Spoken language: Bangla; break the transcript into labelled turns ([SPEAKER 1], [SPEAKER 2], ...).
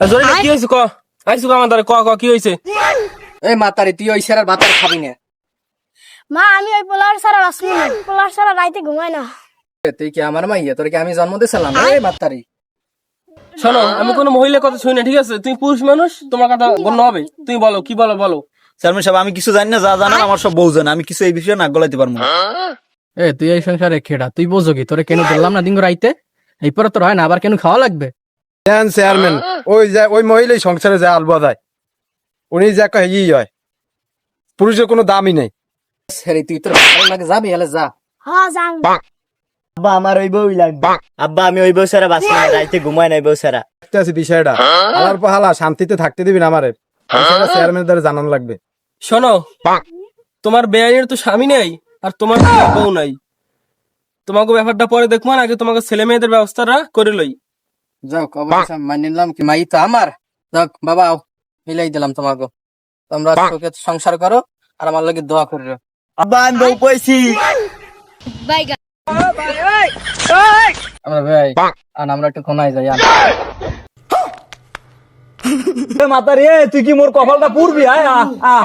[SPEAKER 1] কি হয়েছে ক? আইসু ক আমার দ্বারা ক ক কি হয়েছে
[SPEAKER 2] এই মাতারি তুই ওই সেরার খাবি না।
[SPEAKER 3] মা আমি ওই পোলার সারা না। পোলার সারা রাইতে ঘুমাই না।
[SPEAKER 2] তুই কি আমার মাইয়া? তোর কি আমি জন্ম দিয়েছিলাম? এই মাতারি।
[SPEAKER 1] শোনো আমি কোনো মহিলার কথা শুনি না ঠিক আছে? তুমি পুরুষ মানুষ তোমার কথা গণ্য হবে। তুমি বলো কি বলো বলো?
[SPEAKER 4] চেয়ারম্যান সাহেব আমি কিছু জানি না যা জানা আমার সব বউ জানে। আমি কিছু এই বিষয়ে নাক গলাইতে পারব না।
[SPEAKER 2] এ তুই এই সংসারে খেড়া। তুই বোঝো কি? তোরে কেন বললাম না দিন রাইতে? এই পরে তোর হয় না আবার কেন খাওয়া লাগবে?
[SPEAKER 5] দেন চেয়ারম্যান ওই যে ওই মহিলাই সংসারে যায় আলবা যায় উনি যে একটা ই হয় পুরুষের কোনো দামই নেই।
[SPEAKER 2] সেরি তুই তোর লাগে যাবি হলে যা।
[SPEAKER 3] হ্যাঁ
[SPEAKER 4] আব্বা আমার ওই বউই লাগবে। আব্বা আমি ওই বউ সারা রাইতে ঘুমাই নাই বউ সারা
[SPEAKER 5] আছি বিষয়টা। পাহালা শান্তিতে থাকতে দিবি না আমারে। চেয়ারম্যানের দ্বারা জানানো লাগবে।
[SPEAKER 1] শোনো তোমার বেআইনের তো স্বামী নেই আর তোমার বউ নাই। তোমাকে ব্যাপারটা পরে দেখব না, আগে তোমাকে ছেলে মেয়েদের ব্যবস্থাটা করে লই।
[SPEAKER 2] যাক অবশ্য মানি নিলাম কি মাই তো আমার? যাক বাবা মিলাই দিলাম তোমাকে। তোমরা সুখে সংসার করো আর আমার লাগে দোয়া করিও।
[SPEAKER 4] আব্বা আমি বউ পাইছি।
[SPEAKER 2] আমরা ভাই আর আমরা একটু কোনায় যাই
[SPEAKER 4] মাতারি তুই কি মোর কপালটা পুরবি? আয় আ